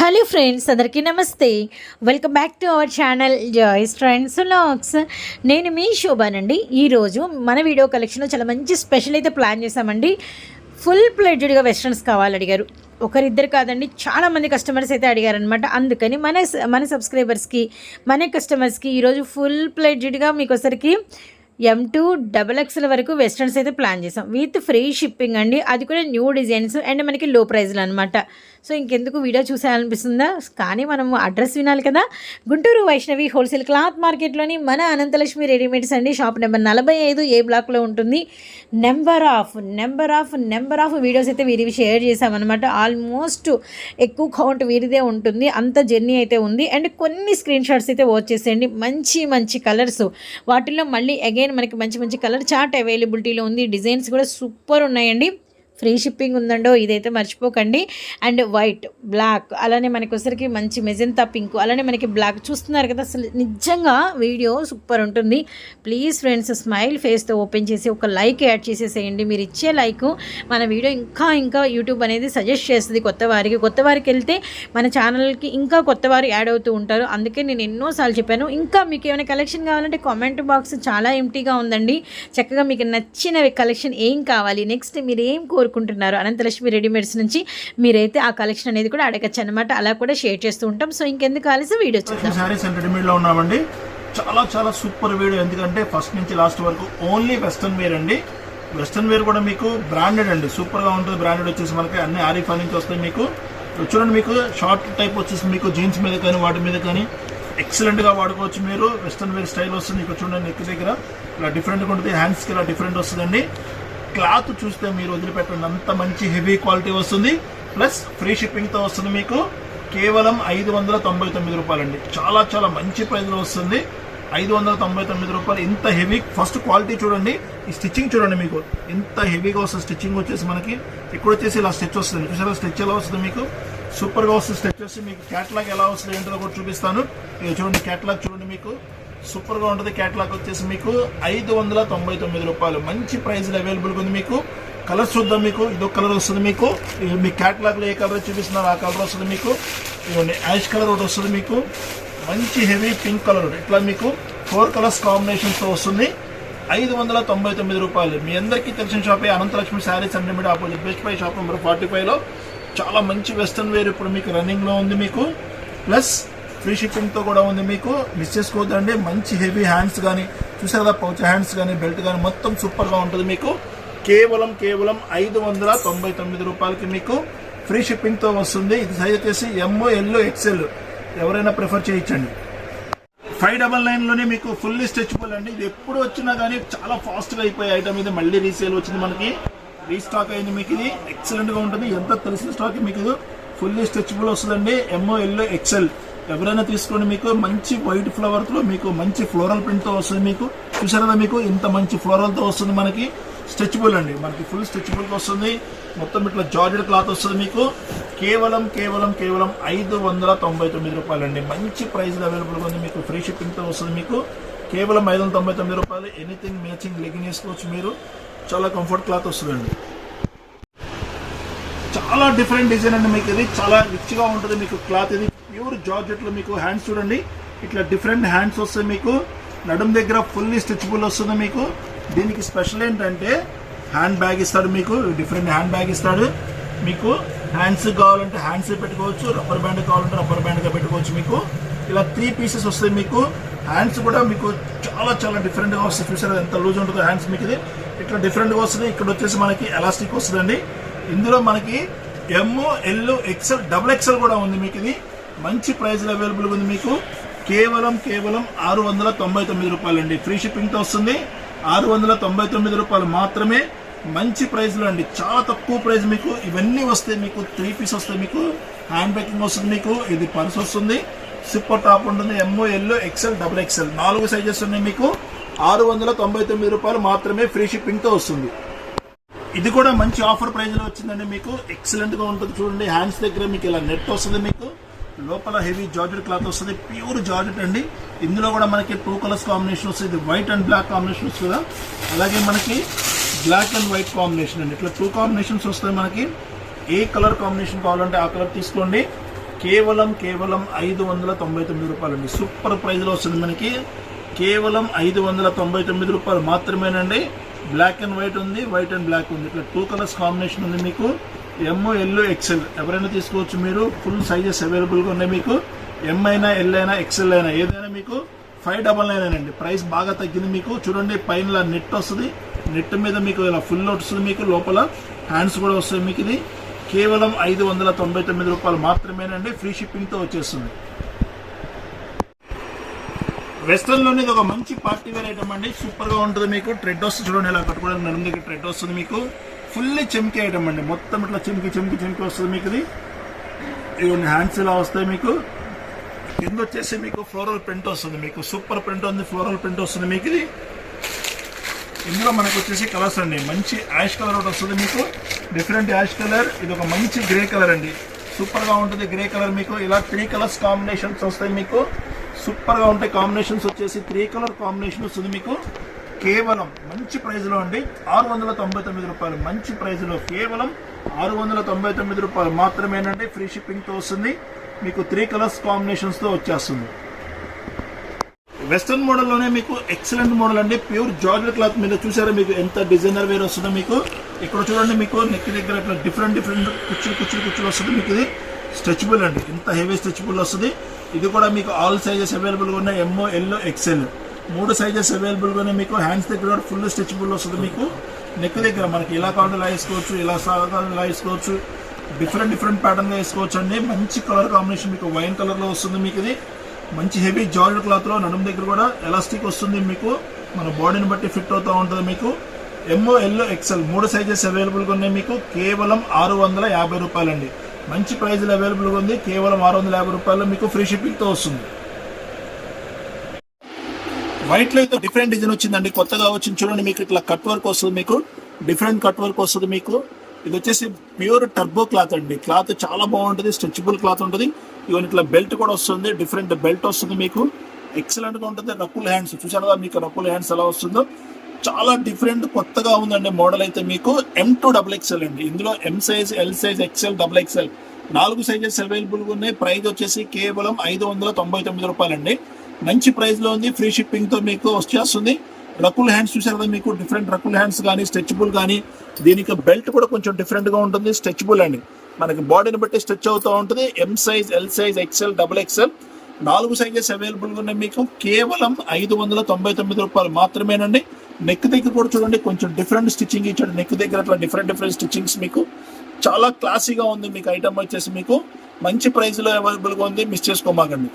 Hello friends అందరికీ నమస్తే. Welcome back to our channel Joyce friends లాక్స్ నేను మీ శోభానండి ఈరోజు మన వీడియో కలెక్షన్లో చాలా మంచి స్పెషల్ అయితే ప్లాన్ చేశామండి. ఫుల్ ప్లేటెడ్గా వెస్ట్రన్స్ కావాలి అడిగారు. ఒకరిద్దరు కాదండి చాలా మంది కస్టమర్స్ అయితే అడిగారనమాట అందుకని మన మన సబ్స్క్రైబర్స్కి మన కస్టమర్స్కి ఈరోజు ఫుల్ ప్లేటెడ్గా మీకు ఒకసారికి ఎం టూ డబల్ ఎక్స్ల వరకు వెస్ట్రన్స్ అయితే ప్లాన్ చేసాం విత్ ఫ్రీ షిప్పింగ్ అండి. అది కూడా న్యూ డిజైన్స్ అండ్ మనకి లో ప్రైజ్లు అనమాట సో ఇంకెందుకు వీడియో చూసేయాలనిపిస్తుందా? కానీ మనం అడ్రస్ వినాలి కదా. గుంటూరు వైష్ణవి హోల్సేల్ క్లాత్ మార్కెట్లోని మన అనంతలక్ష్మి రెడీమేడ్స్ అండి షాప్ నెంబర్ నలభై ఐదు ఏ బ్లాక్లో ఉంటుంది. Number of number of number of videos అయితే వీరివి షేర్ చేసామన్నమాట ఆల్మోస్ట్ ఎక్కువ కౌంట్ వీరిదే ఉంటుంది. అంత జర్నీ అయితే ఉంది. అండ్ కొన్ని స్క్రీన్ షాట్స్ అయితే వచ్చేసేయండి మంచి మంచి కలర్స్ వాటిల్లో మళ్ళీ అగైన్ మనకి మంచి మంచి కలర్ చార్ట్ అవైలబిలిటీలో ఉంది. డిజైన్స్ కూడా సూపర్ ఉన్నాయండి. ఫ్రీ షిప్పింగ్ ఉందండో ఇదైతే మర్చిపోకండి. అండ్ వైట్ బ్లాక్ అలానే మనకొసరికి వచ్చరికి మంచి మెజెంతా పింక్ అలానే మనకి బ్లాక్ చూస్తున్నారు కదా. అసలు నిజంగా వీడియో సూపర్ ఉంటుంది. ప్లీజ్ ఫ్రెండ్స్ స్మైల్ ఫేస్తో ఓపెన్ చేసి ఒక లైక్ యాడ్ చేసేసేయండి. మీరు ఇచ్చే లైక్ మన వీడియో ఇంకా ఇంకా యూట్యూబ్ అనేది సజెస్ట్ చేస్తుంది కొత్త వారికి. కొత్త వారికి వెళ్తే మన ఛానల్కి ఇంకా కొత్త వారు యాడ్ అవుతూ ఉంటారు. అందుకే నేను ఎన్నోసార్లు చెప్పాను. ఇంకా మీకు ఏమైనా కలెక్షన్ కావాలంటే కామెంట్ బాక్స్ చాలా ఎంటీగా ఉందండి. చక్కగా మీకు నచ్చిన కలెక్షన్ ఏం కావాలి? నెక్స్ట్ మీరు ఏం కోరుకుంటున్నారు. అనంతలక్ష్మి రెడీమేడ్స్ నుంచి మీరైతే ఆ కలెక్షన్ అనేది కూడా అడగచ్చు అనమాట అలా కూడా షేర్ చేస్తూ ఉంటాం. సో ఇంకెందుకు ఆలస్యం? వీడియో చూద్దాం. ఉన్నామండి. చాలా చాలా సూపర్ వీడియో. ఎందుకంటే ఫస్ట్ నుంచి లాస్ట్ వరకు ఓన్లీ వెస్టర్న్ వేర్ అండి. వెస్టర్న్ వేర్ కూడా మీకు బ్రాండెడ్ అండి. సూపర్గా ఉంటుంది. బ్రాండెడ్ వచ్చేసి మనకి అన్ని ఆరిఫా నుంచి వస్తాయి మీకు. చూడండి మీకు షార్ట్ టైప్ వచ్చేసి మీకు జీన్స్ మీద కానీ వాటి మీద కానీ ఎక్సలెంట్గా వాడుకోవచ్చు మీరు. వెస్టర్న్ వేర్ స్టైల్ వస్తుంది. ఇక్కడ చూడండి నెక్ దగ్గర. ఇలా డిఫరెంట్గా ఉంటుంది. హ్యాండ్స్కి ఇలా డిఫరెంట్ వస్తుందండి. క్లాత్ చూస్తే మీరు వదిలిపెట్టండి అంత మంచి హెవీ క్వాలిటీ వస్తుంది. ప్లస్ ఫ్రీ షిప్పింగ్తో వస్తుంది మీకు. కేవలం ఐదు వందల తొంభై తొమ్మిది రూపాయలండి. చాలా చాలా మంచి ప్రైస్లో వస్తుంది. ఐదు వందల తొంభై తొమ్మిది రూపాయలు ఇంత హెవీ ఫస్ట్ క్వాలిటీ చూడండి. ఈ స్టిచ్చింగ్ చూడండి మీకు. ఇంత హెవీగా వస్తుంది స్టిచ్చింగ్ వచ్చేసి మనకి. ఇక్కడ వచ్చేసి ఇలా స్టిచ్ వస్తుంది. చూసారా? స్టిచ్ ఎలా వస్తుంది మీకు? సూపర్గా వస్తుంది స్టిచ్ వచ్చి మీకు. క్యాట్లాగ్ ఎలా వస్తుంది ఏంటో కూడా చూపిస్తాను. ఇక చూడండి క్యాట్లాగ్ చూడండి మీకు. సూపర్గా ఉంటుంది క్యాట్లాగ్ వచ్చేసి మీకు ఐదు వందల తొంభై తొమ్మిది రూపాయలు. మంచి ప్రైస్ అవైలబుల్ ఉంది మీకు. కలర్స్ చూద్దాం మీకు. ఇదొక కలర్ వస్తుంది మీకు. మీ క్యాట్లాగ్లో ఏ కలర్ చూపిస్తున్నారు ఆ కలర్ వస్తుంది మీకు. ఇవన్నీ యాష్ కలర్ ఒకటి వస్తుంది మీకు. మంచి హెవీ పింక్ కలర్ ఇట్లా మీకు? ఫోర్ కలర్స్ కాంబినేషన్స్తో వస్తుంది. ఐదు వందల తొంభై తొమ్మిది రూపాయలు. మీ అందరికీ తెలిసిన షాపే Ananthalakshmi sarees unlimited opposite. Best buy shop number forty ఫైవ్లో. చాలా మంచి వెస్ట్రన్ వేర్ ఇప్పుడు మీకు రన్నింగ్లో ఉంది మీకు. ప్లస్ ఫ్రీ షిప్పింగ్తో కూడా ఉంది మీకు. మిస్ చేసుకోవద్దండి మంచి హెవీ హ్యాండ్స్ కానీ చూసారు కదా పౌచ్ హ్యాండ్స్ కానీ బెల్ట్ కానీ మొత్తం సూపర్గా ఉంటుంది మీకు. కేవలం కేవలం ఐదు వందల తొంభై తొమ్మిది రూపాయలకి మీకు ఫ్రీ షిప్పింగ్తో వస్తుంది. ఇది సైజ్ వచ్చేసి ఎంఓ ఎల్ ఎక్సెల్ ఎవరైనా ప్రిఫర్ చేయించండి ఫైవ్ డబల్ నైన్లోనే మీకు ఫుల్లీ స్ట్రెచబుల్ అండి. ఇది ఎప్పుడు వచ్చినా కానీ చాలా ఫాస్ట్గా అయిపోయే ఐటమ్ ఇది. మళ్ళీ రీసేల్ వచ్చింది మనకి. రీస్టాక్ అయింది మీకు ఇది. ఎక్సలెంట్గా ఉంటుంది. ఎంత తెలిసిన స్టాక్ మీకు ఫుల్లీ స్ట్రెచబుల్ వస్తుందండి. ఎంఓ ఎల్లో ఎక్సెల్ ఎవరైనా తీసుకోండి మీకు మంచి వైట్ ఫ్లవర్తో మీకు మంచి ఫ్లోరల్ ప్రింట్తో వస్తుంది మీకు. చూసారు మీకు ఇంత మంచి ఫ్లోరల్తో వస్తుంది మనకి. స్ట్రెచబుల్ అండి మనకి ఫుల్ స్ట్రెచబుల్ వస్తుంది. మొత్తం ఇట్లా జార్జెడ్ క్లాత్ వస్తుంది మీకు. కేవలం కేవలం కేవలం ఐదు వందల తొంభై తొమ్మిది రూపాయలండి. మంచి ప్రైస్లో అవైలబుల్ ఉంది మీకు ఫ్రీ షిప్పింగ్తో వస్తుంది మీకు. కేవలం ఐదు వందల తొంభై తొమ్మిది రూపాయలు ఎనీథింగ్ మ్యాచింగ్ లెగిన్ వేసుకోవచ్చు మీరు. చాలా కంఫర్ట్ క్లాత్ వస్తుందండి. చాలా డిఫరెంట్ డిజైన్ అండి మీకు ఇది. చాలా రిచ్గా ఉంటుంది మీకు క్లాత్ ఇది. ప్యూర్ జార్జెట్లో మీకు హ్యాండ్స్ చూడండి. ఇట్లా డిఫరెంట్ హ్యాండ్స్ వస్తాయి మీకు. నడుం దగ్గర ఫుల్లీ స్ట్రెచబుల్ వస్తుంది మీకు. దీనికి స్పెషల్ ఏంటంటే హ్యాండ్ బ్యాగ్ ఇస్తాడు మీకు. డిఫరెంట్ హ్యాండ్ బ్యాగ్ ఇస్తాడు. మీకు హ్యాండ్స్ కావాలంటే హ్యాండ్స్ పెట్టుకోవచ్చు. రబ్బర్ బ్యాండ్ కావాలంటే రబ్బర్ బ్యాండ్గా పెట్టుకోవచ్చు మీకు. ఇలా త్రీ పీసెస్ వస్తాయి మీకు. హ్యాండ్స్ కూడా మీకు చాలా చాలా డిఫరెంట్ వస్తుంది చూసారు ఎంత లూజ్ ఉంటుందో హ్యాండ్స్ మీకు ఇది. ఇట్లా డిఫరెంట్గా వస్తుంది. ఇక్కడ వచ్చేసి మనకి ఎలాస్టిక్ వస్తుందండి. ఇందులో మనకి M L XL double XL కూడా ఉంది మీకు ఇది. మంచి ప్రైస్ అవైలబుల్ ఉంది మీకు. కేవలం కేవలం ఆరు వందల తొంభై తొమ్మిది రూపాయలు అండి ఫ్రీ షిప్పింగ్తో వస్తుంది. ఆరు వందల తొంభై తొమ్మిది రూపాయలు మాత్రమే మంచి ప్రైస్లో అండి. చాలా తక్కువ ప్రైజ్ మీకు. ఇవన్నీ వస్తాయి మీకు త్రీ పీస్ వస్తాయి మీకు హ్యాండ్ బ్యాగింగ్ వస్తుంది మీకు. ఇది పర్స్ వస్తుంది. సిప్పర్ టాప్ ఉంటుంది. MO yellow XL double XL నాలుగు సైజెస్ ఉన్నాయి మీకు. ఆరు వందల తొంభై తొమ్మిది రూపాయలు మాత్రమే ఫ్రీ షిప్పింగ్తో వస్తుంది. ఇది కూడా మంచి ఆఫర్ ప్రైజ్లో వచ్చిందండి మీకు. ఎక్సలెంట్గా ఉంటుంది చూడండి. హ్యాండ్స్ దగ్గర మీకు ఇలా నెట్ వస్తుంది మీకు. లోపల హెవీ జార్జెట్ క్లాత్ వస్తుంది ప్యూర్ జార్జెట్ అండి. ఇందులో కూడా మనకి టూ కలర్స్ కాంబినేషన్ వస్తుంది ఇది వైట్ అండ్ బ్లాక్ కాంబినేషన్ వస్తుంది కదా అలాగే మనకి బ్లాక్ అండ్ వైట్ కాంబినేషన్ అండి. ఇట్లా టూ కాంబినేషన్స్ వస్తాయి మనకి. ఏ కలర్ కాంబినేషన్ కావాలంటే ఆ కలర్ తీసుకోండి. కేవలం కేవలం ఐదు వందల తొంభై తొమ్మిది రూపాయలు అండి. సూపర్ ప్రైజ్లో వస్తుంది మనకి. కేవలం ఐదు వందల తొంభై తొమ్మిది రూపాయలు మాత్రమేనండి. బ్లాక్ అండ్ వైట్ ఉంది వైట్ అండ్ బ్లాక్ ఉంది. ఇట్లా టూ కలర్స్ కాంబినేషన్ ఉంది మీకు. ఎమ్ ఎల్లో ఎక్సెల్ ఎవరైనా తీసుకోవచ్చు మీరు. ఫుల్ సైజెస్ అవైలబుల్గా ఉన్నాయి మీకు. ఎం అయినా ఎల్ అయినా ఎక్సెల్ అయినా ఏదైనా మీకు ఫైవ్ డబల్ నైన్ అండి ప్రైస్ బాగా తగ్గింది మీకు. చూడండి పైన నెట్ వస్తుంది. నెట్ మీద మీకు ఇలా ఫుల్ వస్తుంది మీకు. లోపల హ్యాండ్స్ కూడా వస్తాయి మీకు ఇది. కేవలం ఐదు వందల తొంభై తొమ్మిది రూపాయలు మాత్రమేనండి. ఫ్రీ షిప్పింగ్తో వచ్చేస్తుంది. వెస్ట్రన్లోనే ఇది ఒక మంచి పార్టీ వేర్ ఐటమ్ అండి సూపర్గా ఉంటుంది మీకు. ట్రెడ్ వస్తుంది చూడండి ఇలా కట్టుకోవడానికి నడుము దగ్గర ట్రెడ్ వస్తుంది మీకు. ఫుల్లీ చెమికేయడం ఐటమ్ అండి. మొత్తం ఇట్లా చెమికి చెమికి చెమికి వస్తుంది మీకు ఇది. ఇవన్నీ హ్యాండ్స్ ఇలా వస్తాయి మీకు. కింద వచ్చేసి మీకు ఫ్లోరల్ ప్రింట్ వస్తుంది మీకు. సూపర్ ప్రింట్ ఉంది ఫ్లోరల్ ప్రింట్ వస్తుంది మీకు ఇది. ఇందులో మనకు వచ్చేసి కలర్స్ అండి. మంచి యాష్ కలర్ ఒకటి వస్తుంది మీకు. డిఫరెంట్ యాష్ కలర్ ఇది ఒక మంచి గ్రే కలర్ అండి. సూపర్గా ఉంటుంది గ్రే కలర్ మీకు. ఇలా త్రీ కలర్స్ కాంబినేషన్స్ వస్తాయి మీకు. సూపర్గా ఉంటాయి కాంబినేషన్స్ వచ్చేసి త్రీ కలర్ కాంబినేషన్ వస్తుంది మీకు. కేవలం మంచి ప్రైజ్లో అండి. ఆరు వందల తొంభై తొమ్మిది రూపాయలు మంచి ప్రైజ్లో కేవలం ఆరు వందల తొంభై తొమ్మిది రూపాయలు మాత్రమేనండి. ఫ్రీ షిప్పింగ్తో వస్తుంది. మీకు త్రీ కలర్స్ కాంబినేషన్స్తో వచ్చేస్తుంది. వెస్ట్రన్ మోడల్లోనే మీకు ఎక్సలెంట్ మోడల్ అండి. ప్యూర్ జార్జెట్ క్లాత్ మీద చూసారా మీకు ఎంత డిజైనర్ వేర్ వస్తుందో మీకు? ఇక్కడ చూడండి మీకు నెక్ దగ్గర ఇట్లా డిఫరెంట్ డిఫరెంట్ కుచ్చులు కుచ్చులు కుచ్చులు వస్తుంది మీకు ఇది. స్ట్రెచబుల్ అండి. ఇంత హెవీ స్ట్రెచబుల్ వస్తుంది. ఇది కూడా మీకు ఆల్ సైజెస్ అవైలబుల్గా ఉన్నాయి. ఎంఓ ఎల్లో ఎక్సెల్ మూడు సైజెస్ అవైలబుల్గానే మీకు హ్యాండ్స్ దగ్గర ఫుల్ స్ట్రెచబుల్ వస్తుంది మీకు. నెక్ దగ్గర మనకి ఇలా కావాలి ఇలా వేసుకోవచ్చు ఇలా సాగా ఇలా వేసుకోవచ్చు. డిఫరెంట్ డిఫరెంట్ ప్యాటర్న్గా వేసుకోవచ్చు అండి మంచి కలర్ కాంబినేషన్ మీకు వైన్ కలర్లో వస్తుంది మీకు ఇది. మంచి హెవీ జాయిడ్ క్లాత్లో నడుము దగ్గర కూడా ఎలాస్టిక్ వస్తుంది మీకు. మన బాడీని బట్టి ఫిట్ అవుతూ ఉంటుంది మీకు. ఎంఓ ఎల్లో ఎక్సెల్ మూడు సైజెస్ అవైలబుల్గా ఉన్నాయి మీకు. కేవలం ఆరు వందల యాభై రూపాయలండి. మంచి ప్రైజ్లు అవైలబుల్గా ఉంది. కేవలం ఆరు వందల యాభై రూపాయలు మీకు ఫ్రీ షిప్పింగ్తో వస్తుంది. వైట్లో అయితే డిఫరెంట్ డిజైన్ వచ్చిందండి. కొత్తగా వచ్చింది చూడండి మీకు ఇట్లా కట్ వర్క్ వస్తుంది మీకు. డిఫరెంట్ కట్ వర్క్ వస్తుంది మీకు. ఇది వచ్చేసి ప్యూర్ టర్బో క్లాత్ అండి. క్లాత్ చాలా బాగుంటుంది స్ట్రెచబుల్ క్లాత్ ఉంటుంది. ఇవన్నీ ఇట్లా బెల్ట్ కూడా వస్తుంది డిఫరెంట్ బెల్ట్ వస్తుంది మీకు. ఎక్సలెంట్గా ఉంటుంది రకుల్ హ్యాండ్స్ చూసారుగా మీకు రకుల్ హ్యాండ్స్ ఎలా వస్తుందో? చాలా డిఫరెంట్ కొత్తగా ఉందండి మోడల్ అయితే మీకు. ఎం టూ డబుల్ ఎక్స్ఎల్ అండి. ఇందులో M size L size XL double XL నాలుగు సైజెస్ అవైలబుల్గా ఉన్నాయి. ప్రైస్ వచ్చేసి కేవలం ఐదు వందల తొంభై తొమ్మిది రూపాయలండి. మంచి ప్రైస్లో ఉంది ఫ్రీ షిప్పింగ్తో మీకు వచ్చేస్తుంది. రకుల్ హ్యాండ్స్ చూసారు కదా మీకు డిఫరెంట్ రకుల్ హ్యాండ్స్ కానీ స్ట్రెచబుల్ కానీ దీనికి బెల్ట్ కూడా కొంచెం డిఫరెంట్గా ఉంటుంది స్ట్రెచబుల్ అండి. మనకి బాడీని బట్టి స్ట్రెచ్ అవుతూ ఉంటుంది M size L size XL double XL నాలుగు సైజెస్ అవైలబుల్గా ఉన్నాయి మీకు కేవలం ఐదు వందల తొంభై తొమ్మిది రూపాయలు మాత్రమేనండి. నెక్ దగ్గర కూడా చూడండి కొంచెం డిఫరెంట్ స్టిచ్చింగ్ ఇచ్చాడు. నెక్ దగ్గర అట్లా డిఫరెంట్ డిఫరెంట్ స్టిచ్చింగ్స్ మీకు. చాలా క్లాసీగా ఉంది మీకు ఐటమ్ వచ్చేసి మీకు. మంచి ప్రైస్లో అవైలబుల్గా ఉంది మిస్ చేసుకోమాకండి.